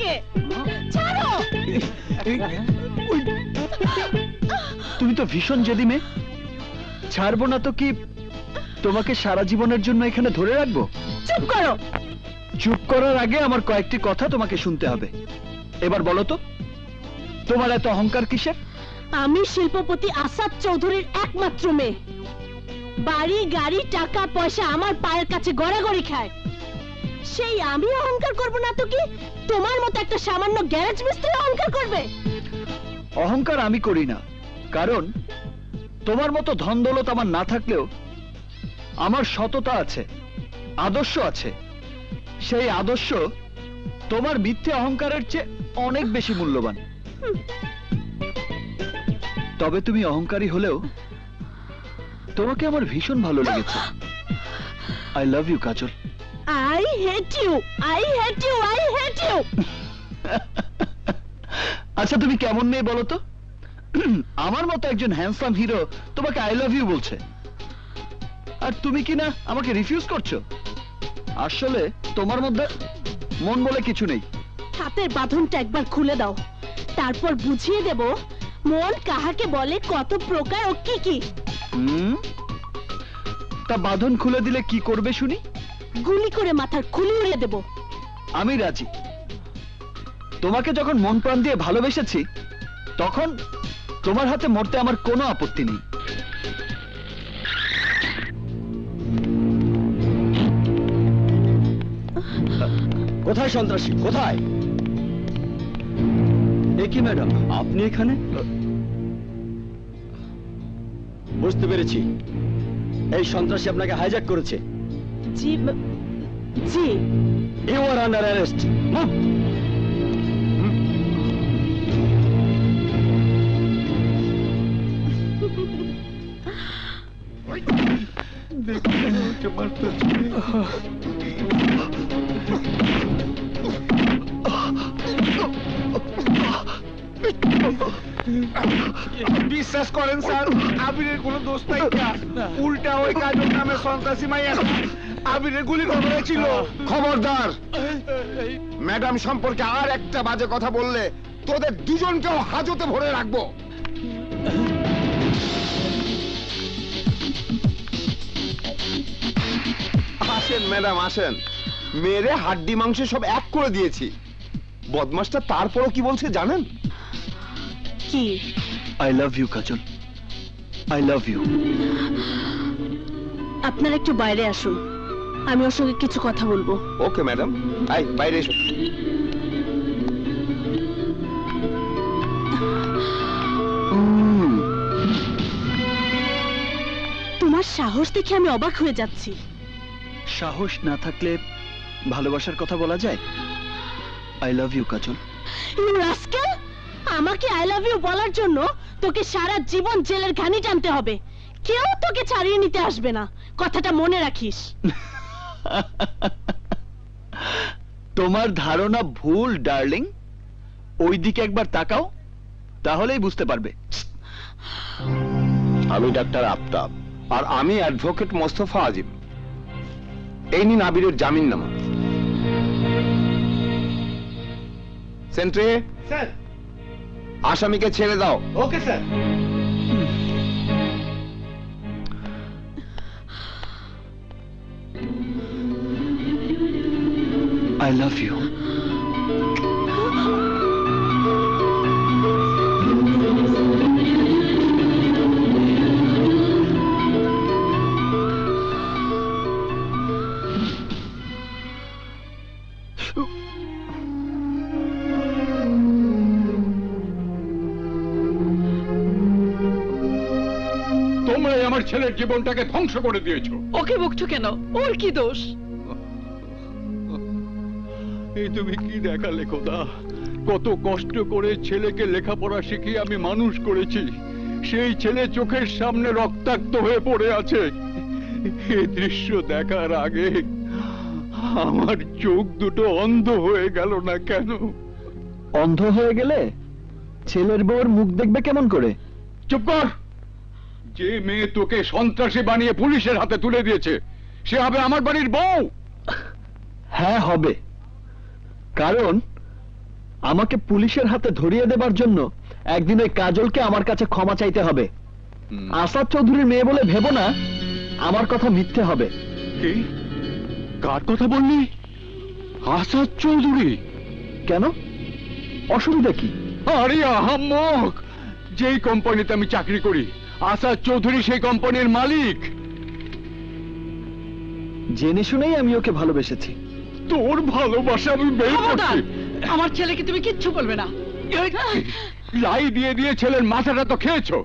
আমাকে ছাড়ো। তুমি তো ভীষণ জেদি মেয়ে। ছাড়বো না তো কি তোমাকে সারা জীবনের জন্য এখানে ধরে রাখব? চুপ করো। চুপ করার আগে আমার কয়েকটি কথা তোমাকে শুনতে হবে। এবার বলো তো তোমার এত অহংকার কিসের? আমি শিল্পপতি আসাদ চৌধুরীর একমাত্র মেয়ে। বাড়ি গাড়ি টাকা পয়সা আমার পায়ের কাছে গড়াগড়ি খায়। সেই আমি অহংকার করব না তো কি? তোমার মতো একটা সামান্য গ্যারেজ মিস্ত্রি অহংকার করবে? অহংকার আমি করি না, কারণ তোমার মতো ধন দৌলত আমার না থাকলেও আমার সততা আছে, আদর্শ আছে। সেই আদর্শ তোমার মিথ্যে অহংকারের চেয়ে অনেক বেশি মূল্যবান। তবে তুমি অহংকারী হলেও তোমাকে আমার ভীষণ ভালো লেগেছে। I love you Kajal. I hate you I hate you I hate you আচ্ছা তুমি কেমন মেয়ে বলো তো? আমার মতো একজন হ্যান্ডসাম হিরো তোমাকে আই লাভ ইউ বলছে। আর তুমি কি না আমাকে রিফিউজ করছ? আসলে তোমার মধ্যে মন বলে কিছু নেই। হাতের বাঁধনটা একবার খুলে দাও। তারপর বুঝিয়ে দেব মন কাহাকে বলে কত প্রকার ও কি কি। হুম? তা বাঁধন খুলে দিলে কি করবে শুনি? গুলি করে মাথার খুলি উড়িয়ে দেব। আমি রাজি। তোমাকে যখন মন প্রাণ দিয়ে ভালোবেসেছি, তখন তোমার হাতে মরতে আমার কোনো আপত্তি নেই। কোথায় সন্ত্রাসী? কোথায়? এ কি ম্যাডাম? আপনি এখানে? বুঝতে পেরেছি। এই সন্ত্রাসী আপনাকে হাইজ্যাক করেছে। জি জি ইউ আর আন্ডার অ্যারেস্ট বিশ্বাস করেন, স্যার, আবিরের কোনো দোষ নাই। উল্টা ওই কাজল নামে সন্ত্রাসী মাইয়া আবিরের গুলি খবরে ছিল। খবরদার, ম্যাডাম সম্পর্কে আর একটা বাজে কথা বললে তোদের দুজনকেও হাজতে ভরে রাখব। আসেন, ম্যাডাম, আসেন। মেরে হাড্ডি মাংস সব এক করে দিয়েছি। বদমাসটা তারপরও কি বলছে জানেন? কি? I love you Kajal. I love you আপনারা একটু বাইরে আসুন। আমি ওর সঙ্গে কিছু কথা বলব। ওকে ম্যাডাম আই বাইরে এসো। তোমার সাহস দেখে আমি অবাক হয়ে যাচ্ছি। সাহস না থাকলে ভালোবাসার কথা বলা যায়? I love you Kajal. You rascal আমাকে আই লাভ ইউ বলার জন্য তোকে সারা জীবন জেলের ঘানি টানতে হবে। কেউ তোকে ছাড়িয়ে নিতে আসবে না। কথাটা মনে রাখিস। তোমার ধারণা ভুল ডার্লিং। ওই দিকে একবার তাকাও তাহলেই বুঝতে পারবে। আমি ডাক্তার আফতাব আর আমি অ্যাডভোকেট মোস্তফা আজিম। এই নিন আবিরের জামিন নামা সেন্ট্রে? স্যার। আসামিকে ছেড়ে দাও। Okay sir. I love you আমার ছেলের জীবনটাকে ধ্বংস করে দিয়েছ। ওকে বকছো কেন? ওর কি দোষ? এই তুমি কি দেখালে খোদা? কত কষ্ট করে ছেলেকে লেখাপড়া শিখিয়ে আমি মানুষ করেছি। সেই ছেলে চোখের সামনে রক্তাক্ত হয়ে পড়ে আছে। এই দৃশ্য দেখার আগে আমার চোখ দুটো অন্ধ হয়ে গেল না কেন? অন্ধ হয়ে গেলে ছেলের বউর মুখ দেখবে কেমন করে? চুপ কর! যে মেয়ে তোকে সন্ত্রাসী বানিয়ে পুলিশের হাতে তুলে দিয়েছে সে হবে আমার বাড়ির বউ। হ্যাঁ হবে। কারণ আমাকে পুলিশের হাতে ধরিয়ে দেবার জন্য একদিন ওই কাজলকে আমার কাছে ক্ষমা চাইতে হবে। আসাদ চৌধুরীর মেয়ে বলে ভেবো না আমার কথা মিথ্যে হবে। কার কথা বললি? আসাদ চৌধুরী। কেন? অসুবিধা কি? আরে আহাম্মক! যেই কোম্পানিতে আমি চাকরি করি আসাদ চৌধুরী সেই কোম্পানির মালিক। জেনে শুনেই আমি ওকে ভালোবেসেছি। তোর ভালোবাসা আমি বের করছি। আমার ছেলেকে তুমি কিচ্ছু বলবে না। লাই দিয়ে দিয়ে ছেলের মাথাটা তো খেয়েছো।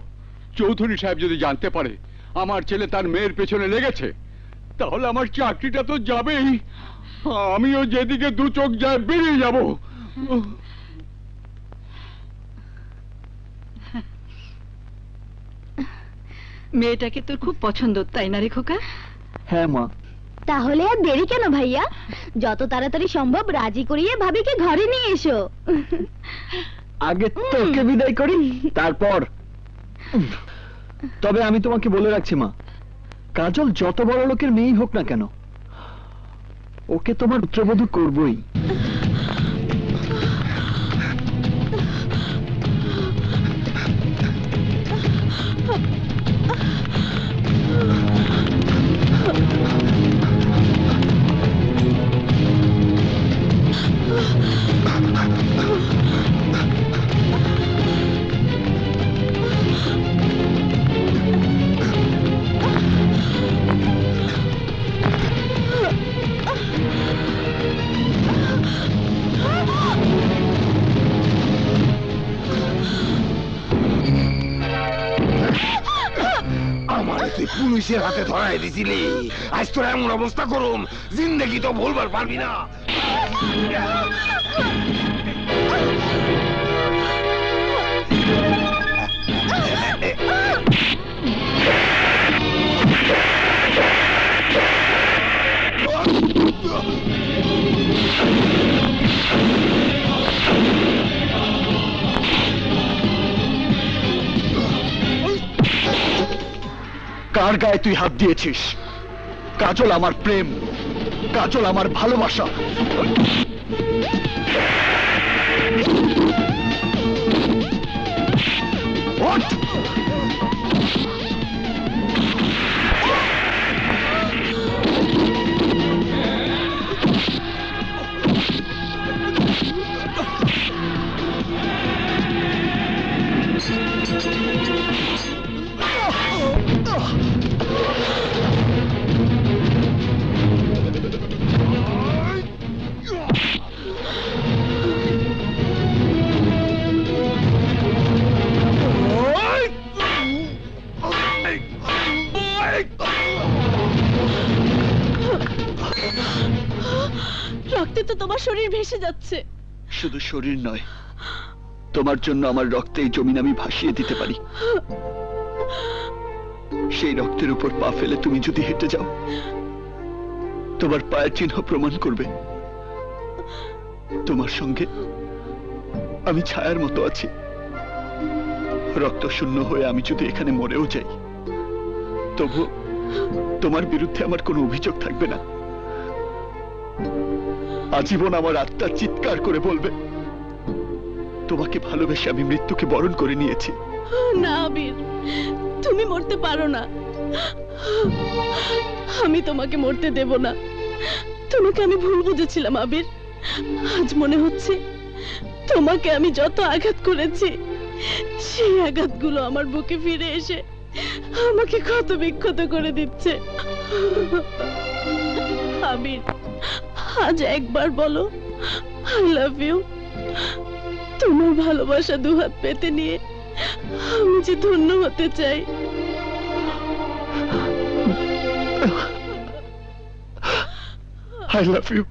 চৌধুরী সাহেব যদি জানতে পারে আমার ছেলে তার মেয়ের পেছনে লেগেছে তাহলে আমার চাকরিটা তো যাবেই। আমিও যেদিকে দু চোখ যায় বেরিয়ে যাব। মেয়েটাকে তোর খুব পছন্দ তাই না রে খোকা? হ্যাঁ মা। তাহলে আর দেরি কেন ভাইয়া? যত তাড়াতাড়ি সম্ভব রাজি করিয়ে ভাবিকে ঘরে নিয়ে এসো। আগে তোকে বিদায় করি তারপর। তবে আমি তোমাকে বলে রাখছি মা কাজল যত বড় লোকের মেয়েই হোক না কেন ওকে তোমার পুত্রবধূ করবই। পুলিশের হাতে ধরাই দিছিলি। আজ তোর এমন অবস্থা করুম জিন্দগি তো ভুলবার পারবি না। কার গায়ে তুই হাত দিয়েছিস কাজল আমার প্রেম কাজল আমার ভালোবাসা ওঠ! রক্তে তো তোমার শরীর ভেসে যাচ্ছে। শুধু শরীর নয়, তোমার জন্য আমার রক্তে এই জমিন আমি ভাসিয়ে দিতে পারি। সেই রক্তের উপর পা ফেলে তুমি যদি হেঁটে যাও, তোমার পায়ের চিহ্ন প্রমাণ করবে। তোমার সঙ্গে আমি ছায়ার মতো আছি। রক্ত শূন্য হয়ে আমি যদি এখানে মরেও যাই তবু তোমার বিরুদ্ধে আমার কোনো অভিযোগ থাকবে না। আজীবন আমার আত্মা চিৎকার করে বলবে, তোমাকে ভালোবেসে আমি মৃত্যুকে বরণ করে নিয়েছি। না, আবির, তুমি মরতে পারো না। আমি তোমাকে মরতে দেব না। তোমাকে আমি ভুল বুঝেছিলাম, আবির। আজ মনে হচ্ছে তোমাকে আমি যত আঘাত করেছি, সেই আঘাতগুলো আমার বুকে ফিরে এসে আমাকে ক্ষত বিক্ষত করে দিচ্ছে। আবির আজ একবার বলো আই লাভ ইউ তোমার ভালোবাসা দুহাত পেতে নিয়ে আমি যে ধন্য হতে চাই। আই লাভ ইউ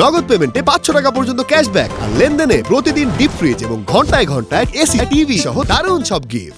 নগদ পেমেন্টে পাঁচশো টাকা পর্যন্ত ক্যাশব্যাক আর লেনদেনে প্রতিদিন ডিপ ফ্রিজ এবং ঘন্টায় ঘন্টায় এসি টিভি সহ দারুণ সব গিফট